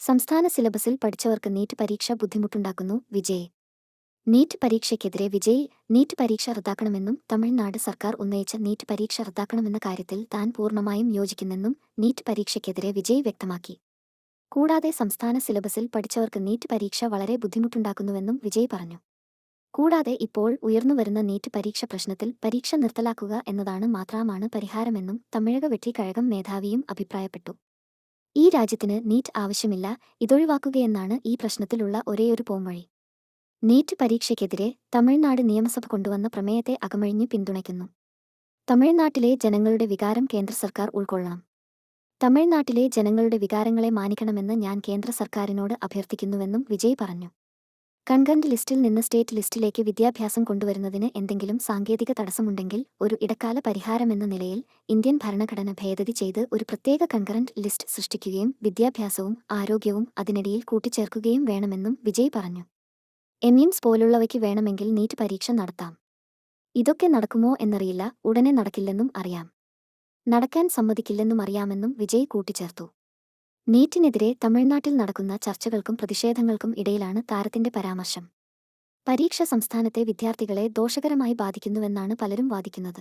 സംസ്ഥാന സിലബസിൽ പഠിച്ചവർക്ക് നീറ്റ് പരീക്ഷ ബുദ്ധിമുട്ടുണ്ടാക്കുന്നു വിജയ്. നീറ്റ് പരീക്ഷയ്ക്കെതിരെ വിജയ് നീറ്റ് പരീക്ഷ റദ്ദാക്കണമെന്നും തമിഴ്നാട് സർക്കാർ ഉന്നയിച്ച നീറ്റ് പരീക്ഷ റദ്ദാക്കണമെന്ന കാര്യത്തിൽ താൻ പൂർണമായും യോജിക്കുന്നെന്നും നീറ്റ് പരീക്ഷയ്ക്കെതിരെ വിജയ് വ്യക്തമാക്കി. കൂടാതെ സംസ്ഥാന സിലബസിൽ പഠിച്ചവർക്ക് നീറ്റ് പരീക്ഷ വളരെ ബുദ്ധിമുട്ടുണ്ടാക്കുന്നുവെന്നും വിജയ് പറഞ്ഞു. കൂടാതെ ഇപ്പോൾ ഉയർന്നുവരുന്ന നീറ്റ് പരീക്ഷ പ്രശ്നത്തിൽ പരീക്ഷ നിർത്തലാക്കുക എന്നതാണ് മാത്രമാണ് പരിഹാരമെന്നും തമിഴക വെട്ടിക്കഴകം മേധാവിയും അഭിപ്രായപ്പെട്ടു. ഈ രാജ്യത്തിന് നീറ്റ് ആവശ്യമില്ല ഇതൊഴിവാക്കുകയെന്നാണ് ഈ പ്രശ്നത്തിലുള്ള ഒരേയൊരു പോംവഴി. നീറ്റ് പരീക്ഷയ്ക്കെതിരെ തമിഴ്നാട് നിയമസഭ കൊണ്ടുവന്ന പ്രമേയത്തെ അകമഴിഞ്ഞ് പിന്തുണയ്ക്കുന്നു. തമിഴ്നാട്ടിലെ ജനങ്ങളുടെ വികാരം കേന്ദ്ര സർക്കാർ ഉൾക്കൊള്ളണം. തമിഴ്നാട്ടിലെ ജനങ്ങളുടെ വികാരങ്ങളെ മാനിക്കണമെന്ന് ഞാൻ കേന്ദ്ര സർക്കാരിനോട് അഭ്യർത്ഥിക്കുന്നുവെന്നും വിജയ് പറഞ്ഞു. കൺകറന്റ് ലിസ്റ്റിൽ നിന്ന് സ്റ്റേറ്റ് ലിസ്റ്റിലേക്ക് വിദ്യാഭ്യാസം കൊണ്ടുവരുന്നതിന് എന്തെങ്കിലും സാങ്കേതിക തടസ്സമുണ്ടെങ്കിൽ ഒരു ഇടക്കാല പരിഹാരമെന്ന നിലയിൽ ഇന്ത്യൻ ഭരണഘടന ഭേദഗതി ചെയ്ത് ഒരു പ്രത്യേക കൺകറന്റ് ലിസ്റ്റ് സൃഷ്ടിക്കുകയും വിദ്യാഭ്യാസവും ആരോഗ്യവും അതിനിടയിൽ കൂട്ടിച്ചേർക്കുകയും വേണമെന്നും വിജയ് പറഞ്ഞു. എംഇംസ് പോലുള്ളവയ്ക്ക് വേണമെങ്കിൽ നീറ്റ് പരീക്ഷ നടത്താം. ഇതൊക്കെ നടക്കുമോ എന്നറിയില്ല ഉടനെ നടക്കില്ലെന്നും അറിയാം. നടക്കാൻ സമ്മതിക്കില്ലെന്നും അറിയാമെന്നും വിജയ് കൂട്ടിച്ചേർത്തു. നീറ്റിനെതിരെ തമിഴ്നാട്ടിൽ നടക്കുന്ന ചർച്ചകൾക്കും പ്രതിഷേധങ്ങൾക്കും ഇടയിലാണ് താരത്തിന്റെ പരാമർശം. പരീക്ഷ സംസ്ഥാനത്തെ വിദ്യാർത്ഥികളെ ദോഷകരമായി ബാധിക്കുന്നുവെന്നാണ് പലരും വാദിക്കുന്നത്.